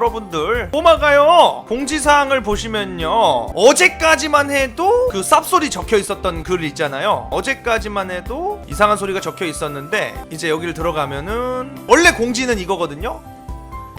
여러분들 꼬마가요. 공지사항을 보시면요. 어제까지만 해도 그 쌉소리 적혀 있었던 글 있잖아요. 어제까지만 해도 이상한 소리가 적혀 있었는데 이제 여기를 들어가면은 원래 공지는 이거거든요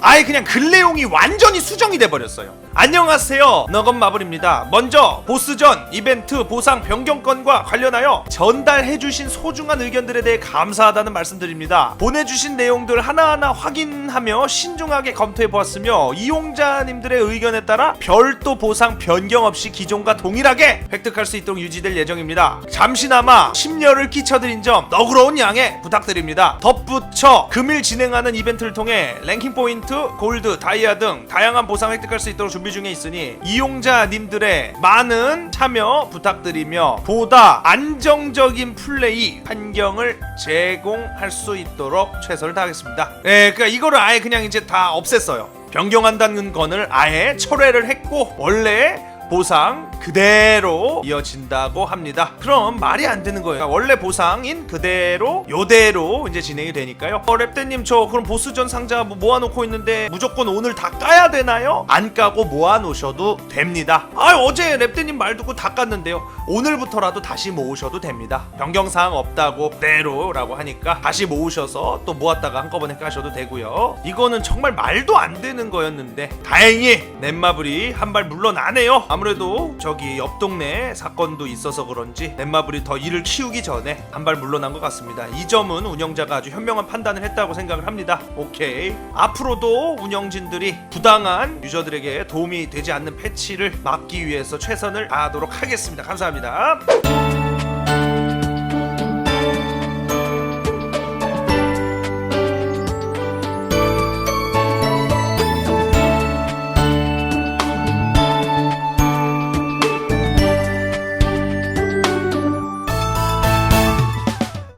아예 그냥 글 내용이 완전히 수정이 돼 버렸어요. 안녕하세요. 너건 마블입니다. 먼저 보스전 이벤트 보상 변경건과 관련하여 전달해 주신 소중한 의견들에 대해 감사하다는 말씀드립니다. 보내 주신 내용들 하나하나 확인하며 신중하게 검토해 보았으며 이용자님들의 의견에 따라 별도 보상 변경 없이 기존과 동일하게 획득할 수 있도록 유지될 예정입니다. 잠시나마 심려를 끼쳐드린 점 너그러운 양해 부탁드립니다. 덧붙여 금일 진행하는 이벤트를 통해 랭킹 포인트, 골드, 다이아 등 다양한 보상 획득할 수 있도록 준비 중에 있으니 이용자님들의 많은 참여 부탁드리며 보다 안정적인 플레이 환경을 제공할 수 있도록 최선을 다하겠습니다. 네, 그러니까 이거를 아예 그냥 이제 다 없앴어요. 변경한다는 건을 아예 철회를 했고 원래 보상 그대로 이어진다고 합니다. 그럼 말이 안 되는 거예요. 그러니까 원래 보상인 그대로 요대로 이제 진행이 되니까요. 어, 랩대님 저 그럼 보스전 상자 뭐 모아놓고 있는데 무조건 오늘 다 까야 되나요? 안 까고 모아놓으셔도 됩니다. 아 어제 랩대님 말 듣고 다 깠는데요. 오늘부터라도 다시 모으셔도 됩니다. 변경사항 없다고 그대로라고 하니까 다시 모으셔서 또 모았다가 한꺼번에 까셔도 되고요. 이거는 정말 말도 안 되는 거였는데 다행히 넷마블이 한 발 물러나네요. 아무래도 저기 옆 동네 사건도 있어서 그런지 넷마블이 더 일을 키우기 전에 한발 물러난 것 같습니다. 이 점은 운영자가 아주 현명한 판단을 했다고 생각을 합니다. 오케이. 앞으로도 운영진들이 부당한 유저들에게 도움이 되지 않는 패치를 막기 위해서 최선을 다하도록 하겠습니다. 감사합니다.